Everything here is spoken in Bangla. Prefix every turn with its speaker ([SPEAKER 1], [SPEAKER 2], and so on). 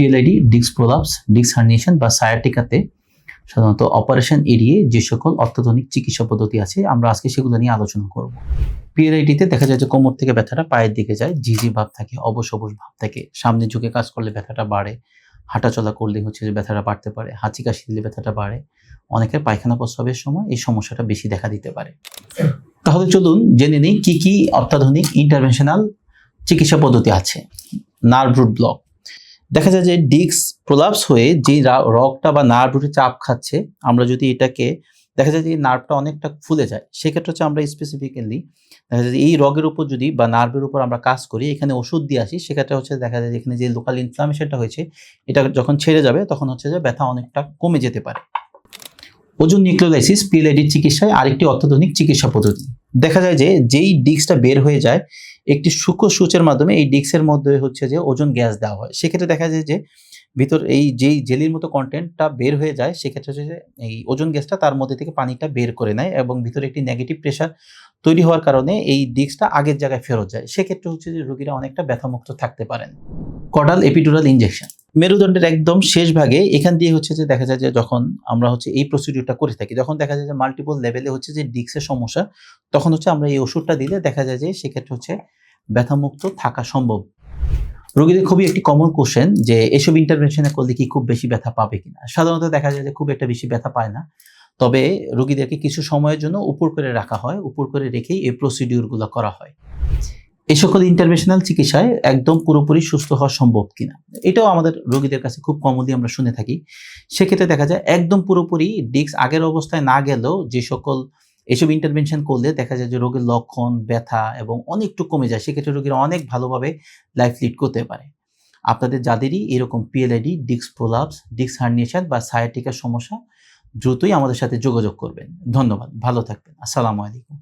[SPEAKER 1] PLID disc prolapse disc herniation বা সায়াটিকাতে সাধারণত অপারেশন এড়িয়ে যে সকল অত্যাধুনিক চিকিৎসা পদ্ধতি আছে, আমরা আজকে সেগুলো নিয়ে আলোচনা করব। পিএলআইডিতে দেখা যায় যে কোমর থেকে ব্যথাটা পায়ের দিকে যায়, ঝিঝি ভাব থাকে, অবশ অবশ ভাব থাকে, সামনে ঝুঁকে কাজ করলে ব্যথাটা বাড়ে, হাঁটাচলা করলে হচ্ছে যে ব্যথাটা বাড়তে পারে হাঁচি কাশি দিলে ব্যথাটা বাড়ে, অনেকের পায়খানা প্রস্রাবের সময় এই সমস্যাটা বেশি দেখা দিতে পারে। তাহলে চলুন জেনে নিই কি কি অত্যাধুনিক ইন্টারভেনশনাল চিকিৎসা পদ্ধতি আছে, নার্ভ রুট ব্লক। দেখা যায় যে ডিক্স প্রলাপস হয়ে যে রগটা বা নার্ভ রুটে চাপ খাচ্ছে, আমরা যদি এটাকে, দেখা যায় যে নার্ভটা অনেকটা ফুলে যায়, সেক্ষেত্রে হচ্ছে আমরা স্পেসিফিক্যালি দেখা যায় যে এই রগের উপর যদি বা নার্ভের উপর আমরা কাজ করি, এখানে ওষুধ দিয়ে আসি, সেক্ষেত্রে হচ্ছে দেখা যায় এখানে যে লোকাল ইনফ্লামেশনটা হয়েছে, এটা যখন ছেড়ে যাবে, তখন হচ্ছে যে ব্যথা অনেকটা কমে যেতে পারে। ওজন নিউক্লিওলাইসিস পিএলআইডির চিকিৎসায় আরেকটি অত্যাধুনিক চিকিৎসা পদ্ধতি। দেখা যায় যে যেই ডিস্কটা বের হয়ে যায় একটি সূক্ষ্ম সূচের মাধ্যমে এই ডিস্কের মধ্যে হচ্ছে যে ওজন গ্যাস দেওয়া হয়। সেক্ষেত্রে দেখা যায় যে ভিতর এই যেই জেলির মতো কন্টেন্টটা বের হয়ে যায়, সেক্ষেত্রে হচ্ছে যে এই ওজন গ্যাসটা তার মধ্যে থেকে পানিটা বের করে নেয় এবং ভিতরে একটি নেগেটিভ প্রেশার তৈরি হওয়ার কারণে এই ডিস্কটা আগের জায়গায় ফেরত যায়। সেক্ষেত্রে হচ্ছে যে রুগীরা অনেকটা ব্যথামুক্ত থাকতে পারেন। কডাল এপিডুরাল ইনজেকশন মেরুদণ্ডের একদম শেষ ভাগে এখান দিয়ে হচ্ছে যে দেখা যায় যে যখন আমরা হচ্ছে এই প্রসিডিউরটা করে থাকি, যখন দেখা যায় যে মাল্টিপল লেভেলে হচ্ছে যে ডিস্কের সমস্যা, তখন হচ্ছে আমরা এই ওষুধটা দিলে দেখা যায় যে সেক্ষেত্রে হচ্ছে ব্যথামুক্ত থাকা সম্ভব। রোগীদের খুবই একটি কমন কোশ্চেন যে এসব ইন্টারভেনশনে করলে কি খুব বেশি ব্যথা পাবে কিনা? সাধারণত দেখা যায় যে খুব একটা বেশি ব্যথা পায় না। তবে রোগীদেরকে কিছু সময়ের জন্য উপর করে রাখা হয়, উপর করে রেখেই এই প্রসিডিউরগুলো করা হয়। এই সকল ইন্টারভেনশনাল চিকিৎসায় একদম পুরোপুরি সুস্থ হওয়া সম্ভব কিনা? এটাও আমাদের রোগীদের কাছে খুব কমনলি আমরা শুনে থাকি। সেক্ষেত্রে দেখা যায় একদম পুরোপুরি ডিস্ক আগের অবস্থায় না গেলেও যে সকল এসব ইন্টারভেনশন করলে দেখা যায় যে রোগের লক্ষণ, ব্যথা এবং অনেকটু কমে যায়। সেক্ষেত্রে রোগীরা অনেক ভালোভাবে লাইফ লিড করতে পারে। আপনাদের যাদেরই এরকম PLID disc prolapse disc herniation বা সায়াটিকার সমস্যা, দ্রুতই আমাদের সাথে যোগাযোগ করবেন। ধন্যবাদ। ভালো থাকবেন। আসসালামু আলাইকুম।